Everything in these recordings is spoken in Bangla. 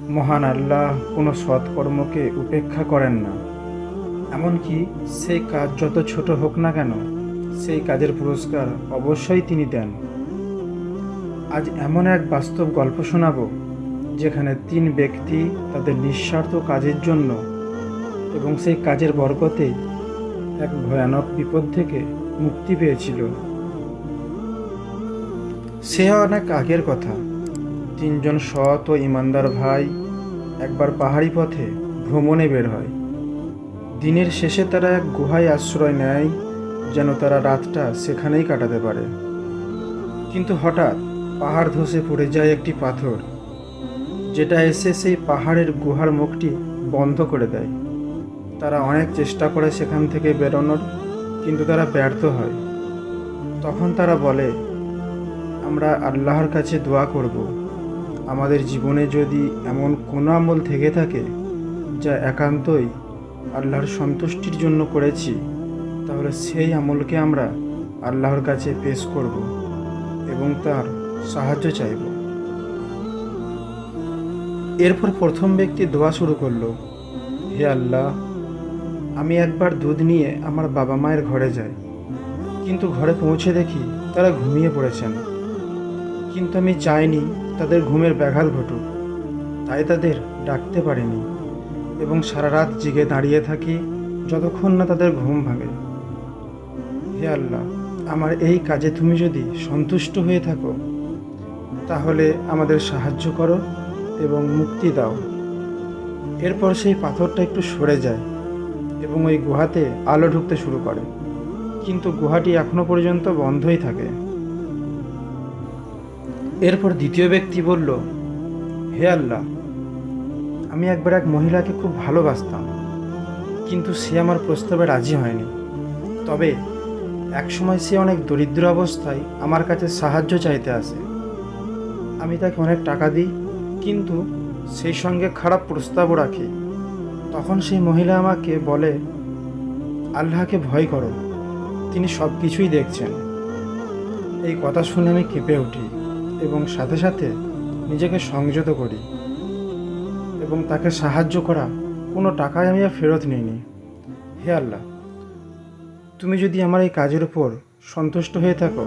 মহান আল্লাহ কোনো সৎকর্মকে উপেক্ষা করেন না। এমনকি সেই কাজ যত ছোট হোক না কেন, সেই কাজের পুরস্কার অবশ্যই তিনি দেন। আজ এমন এক বাস্তব গল্প শোনাবো, যেখানে তিন ব্যক্তি তাদের নিঃস্বার্থ কাজের জন্য এবং সেই কাজের বরকতে এক ভয়ানক বিপদ থেকে মুক্তি পেয়েছিল। সে অনেক আগের কথা। তিনজন সৎ ও ইমানদার ভাই একবার পাহাড়ি পথে ভ্রমণে বের হয়। দিনের শেষে তারা এক গুহায় আশ্রয় নেয়, যেন তারা রাতটা সেখানেই কাটাতে পারে। কিন্তু হঠাৎ পাহাড় ধসে পড়ে যায় একটি পাথর, যেটা এসে সেই পাহাড়ের গুহার মুখটি বন্ধ করে দেয়। তারা অনেক চেষ্টা করে সেখান থেকে বেরোনোর, কিন্তু তারা ব্যর্থ হয়। তখন তারা বলে, আমরা আল্লাহর কাছে দোয়া করব। আমাদের জীবনে যদি এমন কোনো আমল থেকে থাকে যা একান্তই আল্লাহর সন্তুষ্টির জন্য করেছি, তাহলে সেই আমলকে আমরা আল্লাহর কাছে পেশ করব এবং তার সাহায্য চাইব। এরপর প্রথম ব্যক্তি দোয়া শুরু করল, হে আল্লাহ, আমি একবার দুধ নিয়ে আমার বাবা মায়ের ঘরে যাই, কিন্তু ঘরে পৌঁছে দেখি তারা ঘুমিয়ে পড়েছেন। কিন্তু আমি চাইনি তাদের ঘুমের ব্যাঘাত ঘটুক। তাই তাদের ডাকতে পারিনি এবং সারা রাত জেগে দাঁড়িয়ে থাকি যতক্ষণ না তাদের ঘুম ভাঙে। হে আল্লাহ, আমার এই কাজে তুমি যদি সন্তুষ্ট হয়ে থাকো, তাহলে আমাদের সাহায্য করো এবং মুক্তি দাও। এরপর সেই পাথরটা একটু সরে যায় এবং ওই গুহাতে আলো ঢুকতে শুরু করে। কিন্তু গুহাটি এখনও পর্যন্ত বন্ধই থাকে। এরপর দ্বিতীয় ব্যক্তি বলল, হে আল্লাহ, আমি একবার এক মহিলাকে খুব ভালোবাসতাম, কিন্তু সে আমার প্রস্তাবে রাজি হয়নি। তবে একসময় সে অনেক দরিদ্র অবস্থায় আমার কাছে সাহায্য চাইতে আসে। আমি তাকে অনেক টাকা দিই, কিন্তু সেই সঙ্গে খারাপ প্রস্তাবও রাখি। তখন সেই মহিলা আমাকে বলে, আল্লাহকে ভয় করো, তিনি সব কিছুই দেখছেন। এই কথা শুনে আমি কেঁপে উঠি। এবং সাথে সাথে নিজেকে সংযত করি এবং তাকে সাহায্য করা কোনো টাকায় আমি আর ফেরত নিইনি। হে আল্লাহ, তুমি যদি আমার এই কাজের উপর সন্তুষ্ট হয়ে থাকো,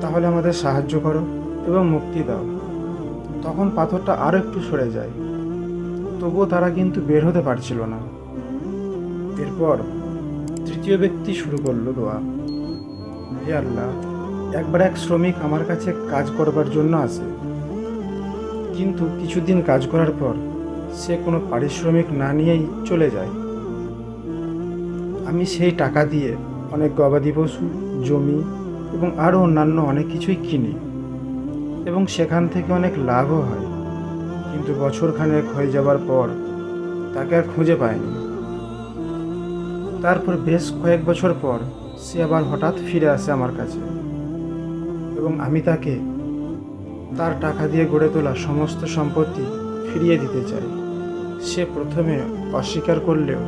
তাহলে আমাদের সাহায্য করো এবং মুক্তি দাও। তখন পাথরটা আরও একটু সরে যায়। তবুও তারা কিন্তু বের হতে পারছিল না। এরপর তৃতীয় ব্যক্তি শুরু করল দোয়া। হে আল্লাহ একবার এক শ্রমিক আমার কাছে কাজ করবার জন্য আসে। কিন্তু কিছুদিন কাজ করার পর সে কোনো পারিশ্রমিক না নিয়েই চলে যায়। আমি সেই টাকা দিয়ে অনেক গবাদি পশু, জমি এবং আরও অন্যান্য অনেক কিছুই কিনি এবং সেখান থেকে অনেক লাভও হয়। কিন্তু বছরখানেক হয়ে যাবার পর তাকে আর খুঁজে পায়নি তারপর বেশ কয়েক বছর পর সে আবার হঠাৎ ফিরে আসে আমার কাছে। এবং আমি তাকে তার টাকা দিয়ে গড়ে তোলা সমস্ত সম্পত্তি ফিরিয়ে দিতে চাই। সে প্রথমে অস্বীকার করলেও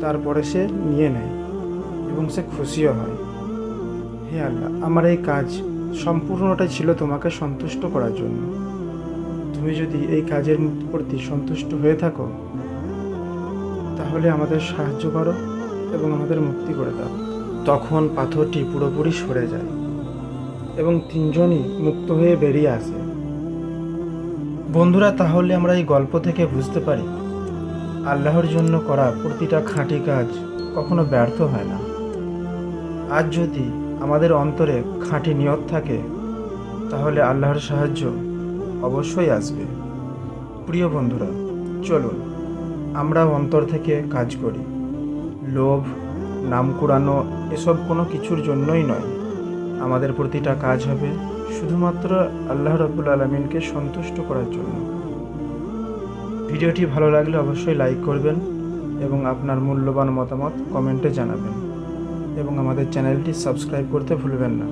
তারপরে সে নিয়ে নেয় এবং সে খুশিও হয়। হে আল্লাহ, আমার এই কাজ সম্পূর্ণটাই ছিল তোমাকে সন্তুষ্ট করার জন্য। তুমি যদি এই কাজের প্রতি সন্তুষ্ট হয়ে থাকো, তাহলে আমাদের সাহায্য করো এবং আমাদের মুক্তি করে দাও। তখন পাথরটি পুরোপুরি সরে যায়। এবং তিনজনই মুক্ত হয়ে বেরিয়ে আসে। বন্ধুরা, তাহলে আমরা এই গল্প থেকে বুঝতে পারি, আল্লাহর জন্য করা প্রতিটা খাঁটি কাজ কখনো ব্যর্থ হয় না। আজ যদি আমাদের অন্তরে খাঁটি নিয়ত থাকে, তাহলে আল্লাহর সাহায্য অবশ্যই আসবে। প্রিয় বন্ধুরা, চলুন আমরা অন্তর থেকে কাজ করি। লোভ নাম কুড়ানো এসব কোনো কিছুর জন্যই নয়। আমাদের প্রতিটা কাজ হবে শুধুমাত্র আল্লাহ রব্বুল আলমিনকে সন্তুষ্ট করার জন্য। ভিডিওটি ভালো লাগলে অবশ্যই লাইক করবেন এবং আপনার মূল্যবান মতামত কমেন্টে জানাবেন এবং আমাদের চ্যানেলটি সাবস্ক্রাইব করতে ভুলবেন না।